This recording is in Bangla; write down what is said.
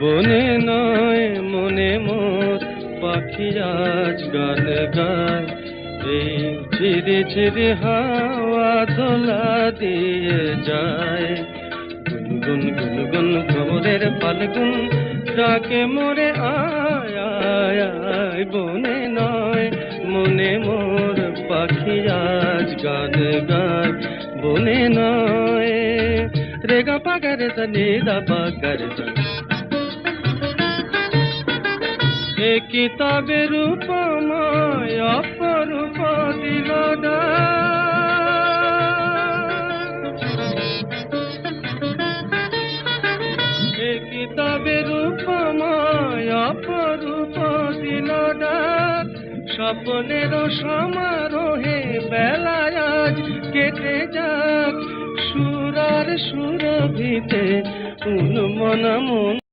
বনে নয়, মনে মোর পাখি আজ গান গায়। এই ঝিরে ঝিরে হাওয়া দোলা দিয়ে যায়। গুনগুন গুনগুন ভ্রমরের ফাল্গুন ডাকে মোরে, আয় বনে নয়, মনে মোর পাখি আজ গান গায়। বনে নয় রেগা পাগারে সা নিদা পাগারে সা এ কিতাবের উপমায় অপরূপ দিল এ কিতাবের উপমায় অপরূপ দিল স্বপ্নের সমারোহে বেলায় আজ কেটে সুরার সুরভিতে উন্মনা মন